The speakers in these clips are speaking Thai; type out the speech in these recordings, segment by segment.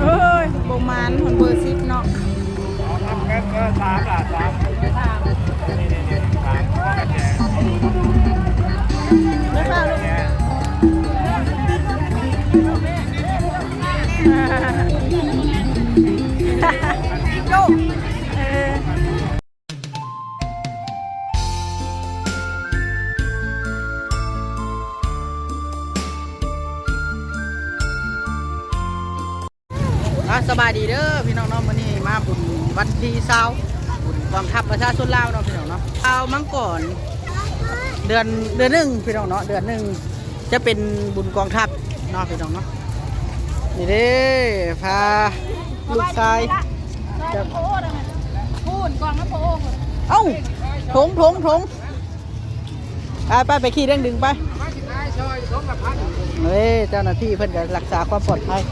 เอ้ยบมาณคนเบอร์สิบเนาะก็ก็สามล่ะสามนี่ อะสบายดีเด้อพี่น้องเนาะมื้อนี้มาบุญวันที่เช้าบุญกองทัพประชาชนลาวเนาะพี่น้องเนาะเอามังก่อนเดือนเดือนหนึ่งพี่น้องเนาะเดือนหนึ่งจะเป็นบุญกองทัพเนาะพี่น้องเนาะนี่เด้พาลูกชายจะพูดกองน้ำโพเอ้าถงถงถงไปไปไปขี่เร่งดึงไปเฮ้ยเจ้าหน้าที่เพิ่นจะรักษาความปลอดภัย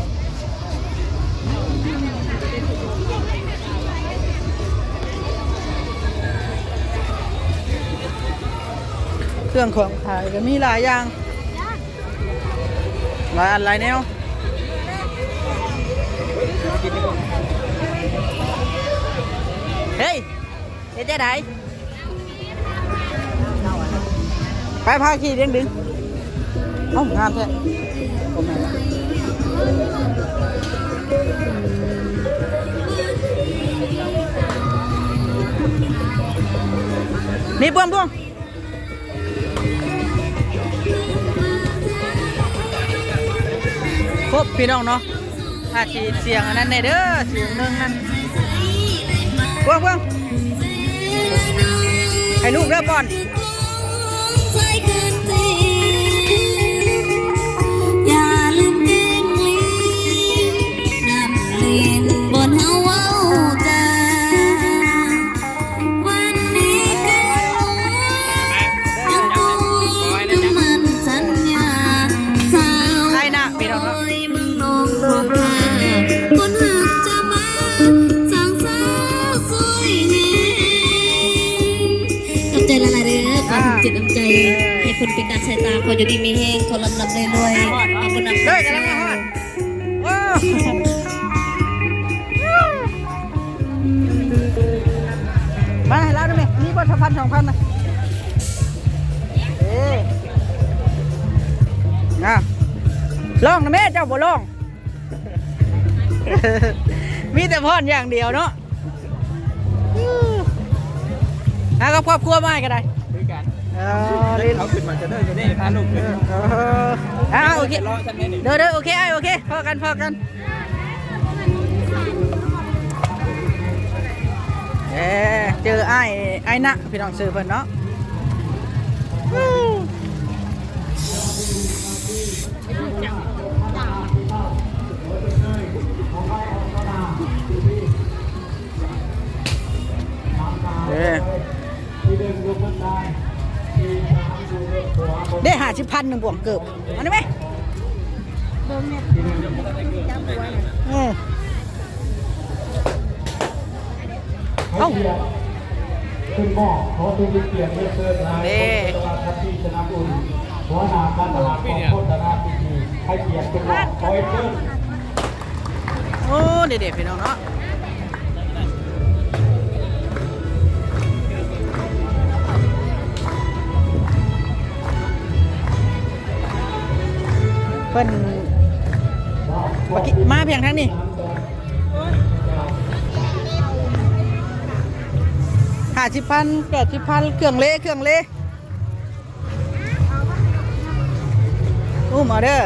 เครื่องของถ่ายก็มีหลายอย่างหลายอันหลายแนวเฮ้ยเจะไดไปพาขี่เร่งดึงเอ้างามแท้นี่บ้วงบ้วง ครบพี่น้องเนาะอาชีเสียงอันนั้นในเด้อเสียงหนึ่งนั่นกวางกวางให้ลูกเริ่มก่อน อยเมืองนองหอบหาคนหักจะมาสร้างสาวสวยแน่ขอบใจละลายเด้อขอถึงจิตน้ำใจ ให้คนเป็นกสายตาขออยู่ดีมีแห้งขอลำลำเลยรวยเอาบุญนำเฮ้ยกำลังมาฮอดว้าวมาให้เราได้ไหมนี่บนพันสองพันนะ ลองนะแม่เจ้าบ่ลอง มีแต่พอนอย่างเดียวเนาะหากับครอบครัวมาให้ก็ได้คือกันเออเล่นเขาขึ้นมาจะเด้อจะได้พาลูกขึ้นเอออ่าโอเครอฉันแน่นี่เด้อเด้อโอเคไอ้โอเคพอกันพอกันเออเจอไอ้ไอ้นะพี่น้องซื้อเพิ่นเนาะ สิบพันหนึ่งบวกเกือบอันนี้ไหมเออเอ้าคุณหมอขอดูเกียรติเรียกเชิญนายเด้ตลาดทัพที่ชนะบุญหัวหน้าการตลาดของโคตรนาพิธีให้เกียรติคุณหมอขอให้เชิญโอ้เด็ดๆพี่น้องเนาะ พิ่นมาเพียงทั้งนี้ห้าสิบพันแปดสิบพันเครื่องเละเครื่องเละอู้มาเด้อ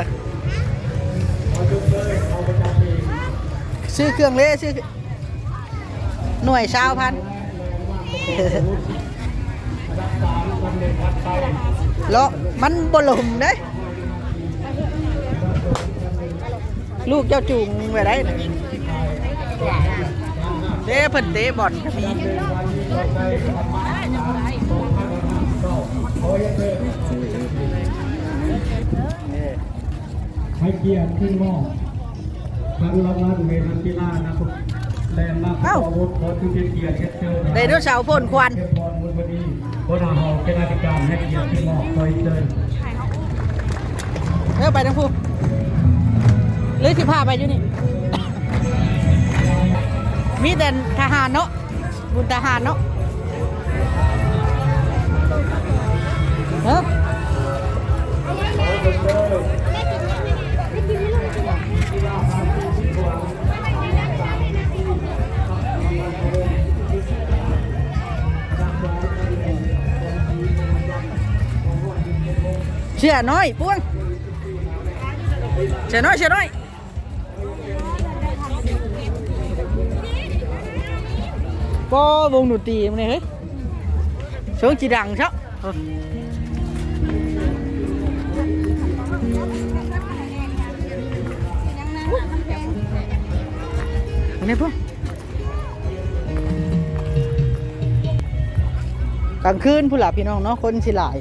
ซื้อเครื่องเละซื้อหน่วยชาวพันแล้วมันบลมเด้ ลูกเจ้าจูงไปได้น่ะเด้เพิ่นเตะบอลก็มีให้เกียรติคุณหมอทั้งรางวัลเมทันกีฬานะครับแลนด์มาร์คขอวุฒิขอทุกเกียรติเชิญเชิญไดโนเสาร์พ่นควันเทพพรบุญวดีหัวหน้าหอเป็นอธิการให้เกียรติคุณหมอขอให้เชิญเออไปทั้งคู่หรือ สิพาไปอยู่นี่ มีแต่ทหารเนาะ บุญทหารเนาะเฮ้อเสียน้อยป้วงเสียน้อยเสียน้อย ปอวงดนตรีมันนี่เฮ้ยเสียงจีดังชักอันนี้พวกกลางคืนผู้หลับพี่น้องเนาะคนสิหลาย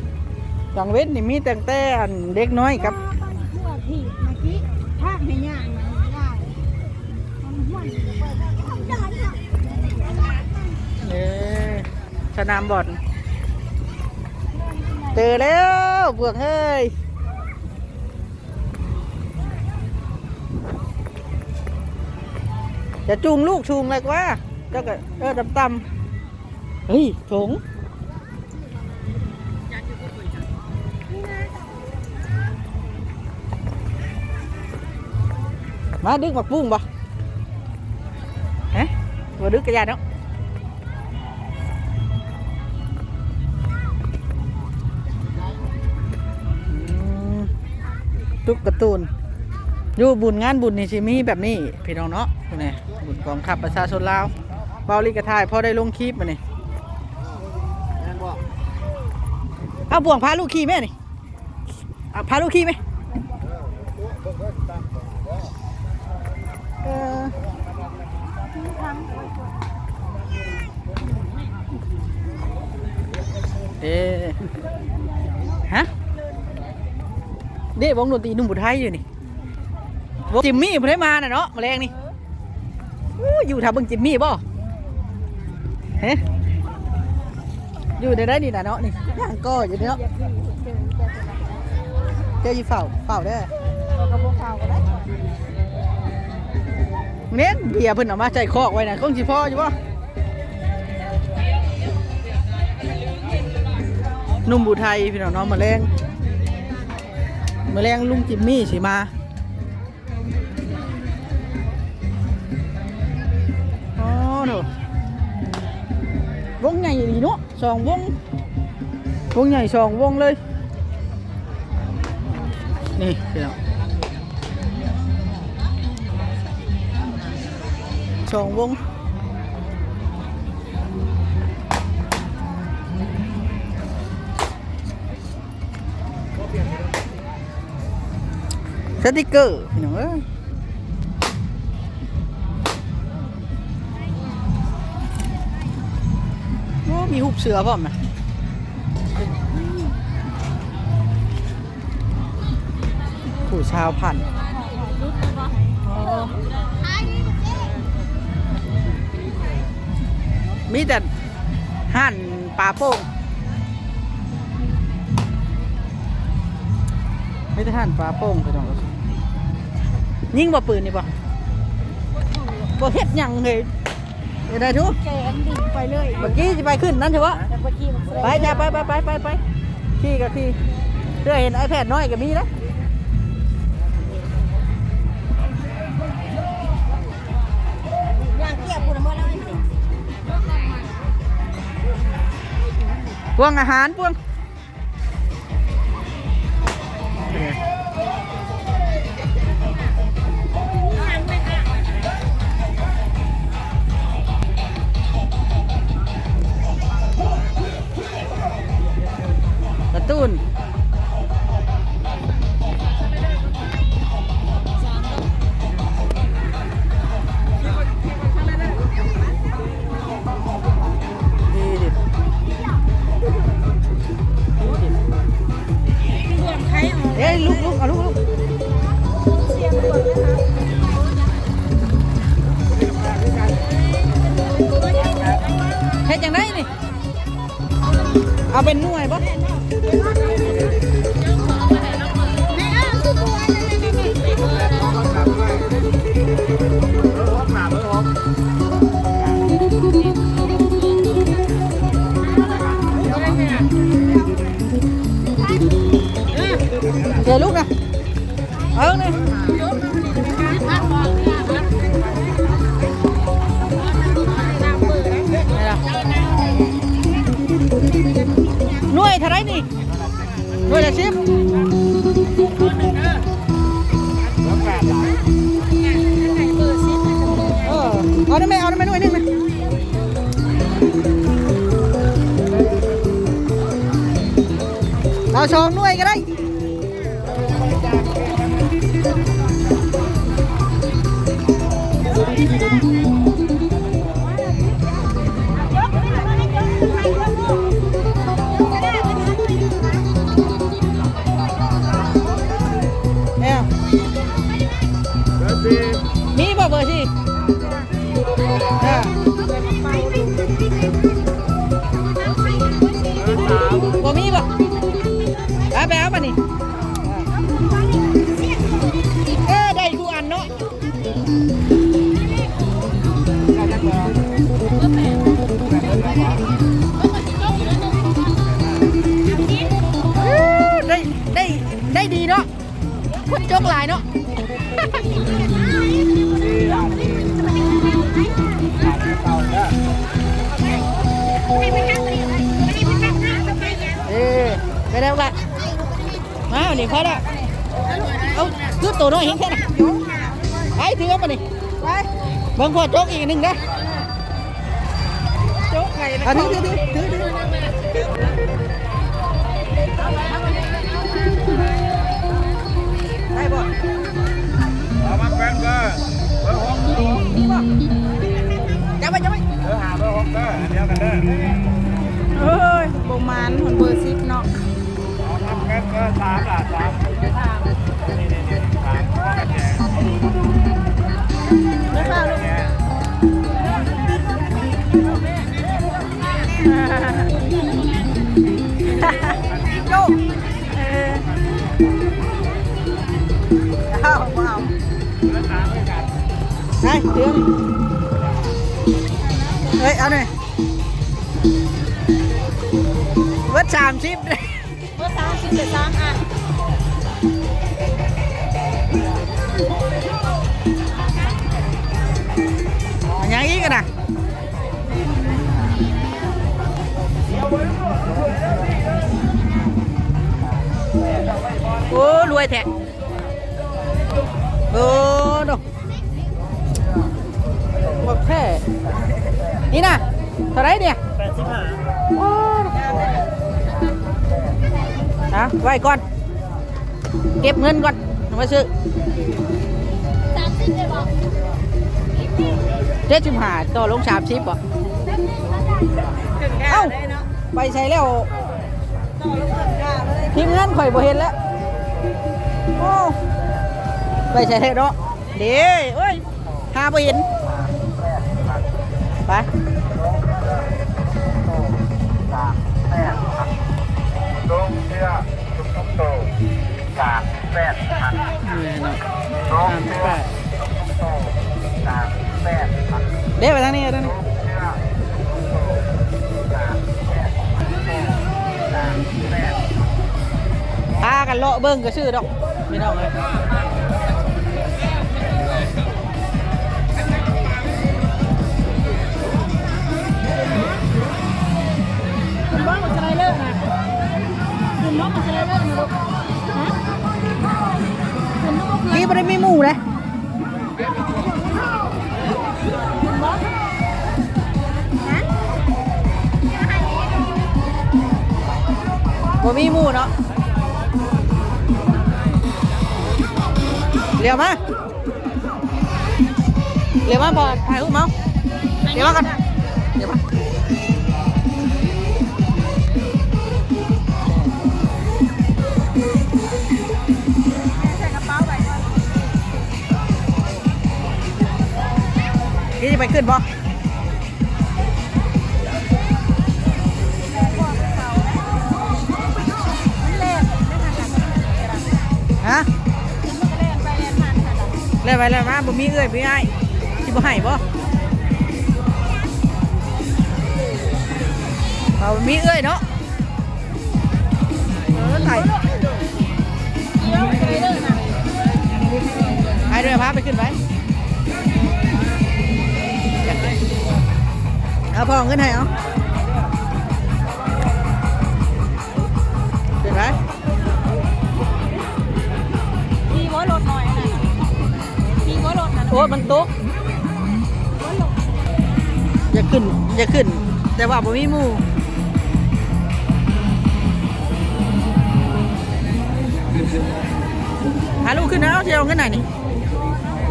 กลางเว้นนี่มีแต่งแต่เด็กน้อยครับ สนามบอลเจอแล้วบวกเฮ้ยจะจูงลูกจูงอะไรกว่าเจ้าก็เออดำตำเฮ้ยถงมาดึกมาปุ้งบ่ฮะมาดึกกระยาเนาะ ตุ๊กกระตูนอยู่บุญงานบุญนี่สิมีแบบนี้พี่น้องเนาะนี่บุญกองขับประชาชนลาวเบาลิกระทายพอได้ลงคลิปมาเนี่ยเอาบ่วงพาลูกขี่แม่นี่เอาพาลูกขี่ไหมเออเอ๊ะฮะ เด้วงดนตรีหนุ่มบุไทยอยู่นี่จิมมี่บุไทยมาน่ะเนาะมาแรงนี่อยู่แถวเบึงจิมมี่บ่เฮ้อยู่ในได้นี่น่ะเนาะนี่ย่างก็อยู่เนาะเจ้ายู่เฝ้าเฝ้าได้กระโปรงเฝ้าก็ได้เน้นเบียร์เพิ่นเอามาใจคอกไว้น่ะคงสิพออยู่บ่หนุ่มบุไทยพี่น้องเนาะมาแรง มาแรงลุงจิมมี่สิมาอ๋อเนอะวงใหญ่ดีเนาะสองวง วงใหญ่สองวงเลย นี่พี่น้องสองวง สติกเกอร์พี่น้องเอ้ยโอ้มีหุบเสือพร้อมนะผู้ชาวพันธุ์มีแต่หั่นปลาโป่งไม่ได้หั่นปลาโป่งพี่น้อง ยิงบ่ปืนนี่บ่บ่เฮ็ดหยังเลยเดี๋ยวได้ทุกแกนดิ่งไปเลยเมื่อกี้จะไปขึ้นนั่นเถอะวะแต่เมื่อกี้มันแสดงไปจ้าไปไปไปไปไปขี่กับขี่เพื่อเห็นไอแพดน้อยก็มีนะย่างเกียบคุณเมื่อไรสิพวงอาหารพวง ก มเอาได้ไหมหน่วยนึงนะเอาสองหน่วยก็ได้ ไปเอามานี่เออได้กูอันเนาะได้จังเลยอื้อได้ได้ได้ดีเนาะคนจกหลายเนาะสี่หลานสี่หลานเก่าแล้วเออไปแล้วกัน มาหนิพอละเอาคือตัวน้อยเห็นแค่ไหนไปถือเอามาดิไปเบิ่งพอจกอีกหนึ่งนะโจ๊กไก่อะถือถือถือถือถือได้บ่เอามาแป้งเด้อเบอร์หกจับไปจับไปเบอร์ห้าเบอร์หกเด้ออันเดียวกันเด้อเอ้ยประมาณคนเบอร์สิบเนาะเอามาแป้ งเบอร์สามล่ะสามนี่นี่นี่สามพ่อกันแจกแล้วข้าวลูกแจกโยกเออเอาเอาเบอร์สามด้วยกันไปถือเฮ้ยเอาหน่อยเวิร์ดสามสิบเบ อร์สามสิบเจ็ดสามอะอันยังอีกกันนะโอ้รวยแท้โอ้ดอกบอกแค่นี่นะเท่าไหรเนี่ยแปดสิบห้าโอ้ นะไว้ก่อน เก็บเงินก่อนเอามาซื้อสามสิบเลยบอกเจ็ดสิบห้าต่อลงสามสิบบ่ถึงได้เอ้าเลยเนาะไปใช้แล้วต่อลูกถึงได้เลยทีมงานข่อยบ่เห็นแล้วโอ้ไปใช้แล้วเนาะเด้เอ้ยหาบ่เห็น ลงเชื่อทุกทุกโตสามแปดพันลงเชื่อทุกโตสามแปดพันเด้ไปทางนี้ทางนี้ลงเชื่อทุกโตามแปดพันสากันเลาะเบิ้งก็ชื่อดอกไม่น้องเลย คุณบ้องมันสไลเดอร์นะลูกฮะคุณลูกก็คือนี่บ่ได้มีหมูเลยบ่มีหมูเนาะเรียวมาเรียวมาพอถ่ายรูปมาเรียวมากัน นี่จะไปขึ้นบ่ฮะเล่นไปเล่นมาทันกันเล่นไปเล่นมาบ่มีเอ้ยบ่มีอ้ายสิบ่ให้บ่เอาบ่มีเอ้ยเนาะเออถ่ายเดี๋ยวสไลเดอร์นะพาไปขึ้นไป เอาพ่อขึ้นให้เอาขึ้นไปมีหัวรถหน่อยนะมีหัวรถนะโอ้มันตกอย่าขึ้นอย่าขึ้น แต่ว่าบ่มีหมู่หาลูกขึ้นแล้วเที่ยวขึ้นไหนนี่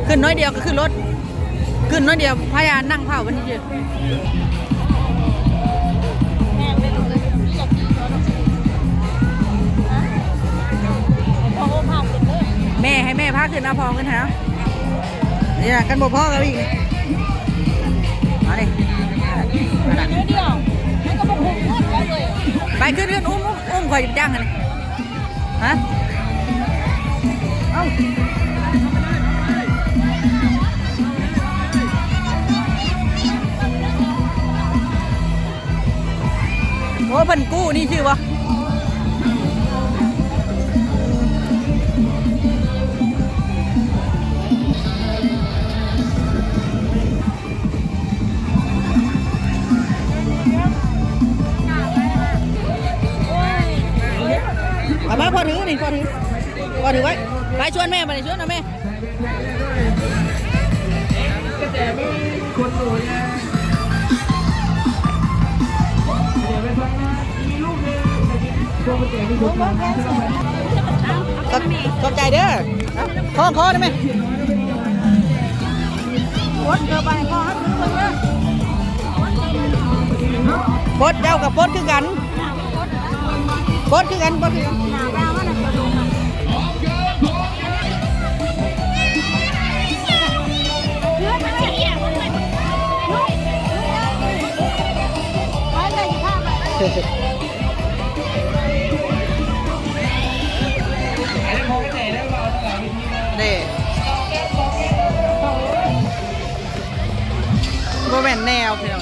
ขึ้นน้อยเดียวก็ขึ้นรถ ขึ้นน้อยเดียวพยานนั่งเผาวันนี้เดียวแแม่ให้แม่พาขึ้นนะพอขึ้นหานี่นะกันบ่พ่อกับอีกมาดิไปขึ้นขึ้นอุ้มอุ้มอุ้มคอยจ้างกันฮะเอ้าโอ้เพิ่นกู้นี่ชื่อวะ พ่อถือนี่พ่อถือพ่อถือไว้ไปชวนแม่ไปชวนนะแม่ขอบขอบใจเด้อคอคอได้ไหมรถเกิดไปพอให้ถึงคนเดเจ้ากับปดคือปดคือกันปดคือกันหนาแววมันจะลงมาเพื่อนมันเสียมันเลยลูกไปเลยอยู่ข้างไปนี่โมเมนแนวพี่น้องไงนะ